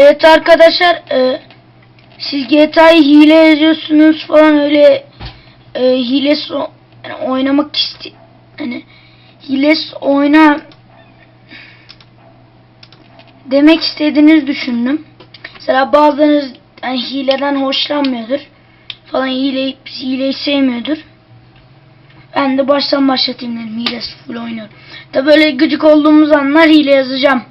Evet arkadaşlar e, siz GTA'yı hile yazıyorsunuz falan öyle e, hilesiz o- yani oynamak isti hani hilesiz oyna demek istediğiniz düşündüm. Mesela bazılarınız yani hileden hoşlanmıyordur falan hileyi, hileyi sevmiyordur. Ben de baştan başlatayım dedim hilesiz full oynuyorum. Da böyle gıcık olduğumuz anlar hile yazacağım.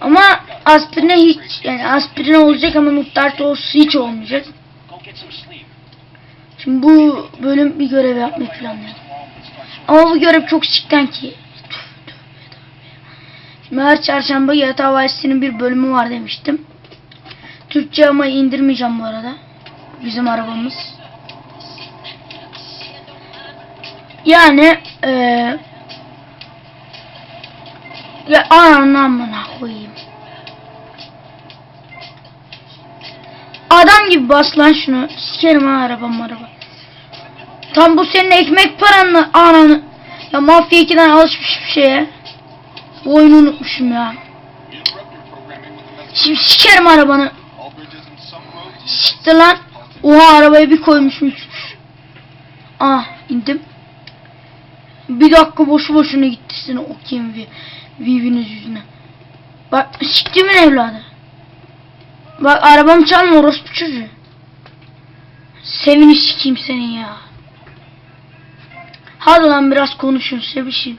Ama aspirine hiç yani aspirine olacak ama muhtar tozu hiç olmayacak. Şimdi bu bölüm bir görev yapmayı planlıyorum. Ama bu görev çok sikten ki. Şimdi her çarşamba GTA Vice City'nin bir bölümü var demiştim. Türkçe ama indirmeyeceğim bu arada. Bizim arabamız. Yani eee ya anamına koyayım. Adam gibi bas lan şunu. Sikerim ha arabam araba. Tam bu senin ekmek paranla ananı. Ya Mafya 2'den alışmış bir şeye. Bu oyunu unutmuşum ya. Şimdi sikerim arabanı. Siktir lan. Oha arabaya bir koymuşum uçmuş. Ah indim. Bir dakika boşu boşuna gitti seni okuyayım. Viviniz yüzüne. Bak siktimin evladı. Bak arabamı çalma orospu çocuğu. Sevini sikeyim senin ya. Hadi lan biraz konuşun sevişin.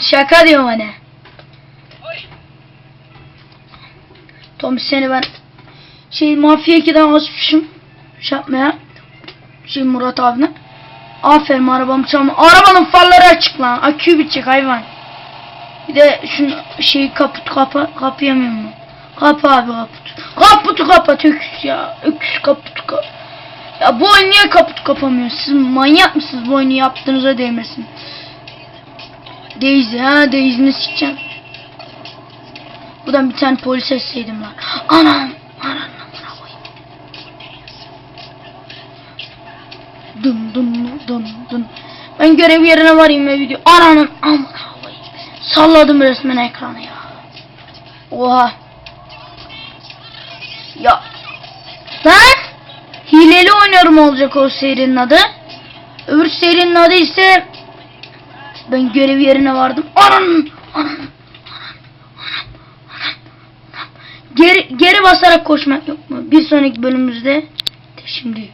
Şaka diyorum hani. Tom seni ben şey mafya 2'den alışmışım. Şey. Şey Murat abine. Aferin arabamı çalma. Arabanın farları açık lan. Akü bitecek hayvan. Bir de şunu şeyi kaput kapa kapayamıyorum mu? Kapa abi kaput. Kaputu kapat öküz ya. Öküz kaputu kap. Ya bu oyun niye kaput kapamıyor? Siz manyak mısınız bu oyunu yaptığınıza değmesin. Daisy ha Daisy'ni sikeceğim. Buradan bir tane polis etseydim lan. Anam. Anam. Dın dın dın dın. Ben görev yerine varayım ve video. Ananın koyayım. Salladım resmen ekranı ya. Oha. Ya. Lan. Hileli oynuyorum olacak o serinin adı. Öbür serinin adı ise ben görev yerine vardım. Anam. Anam. Geri, geri basarak koşmak yok mu? Bir sonraki bölümümüzde şimdi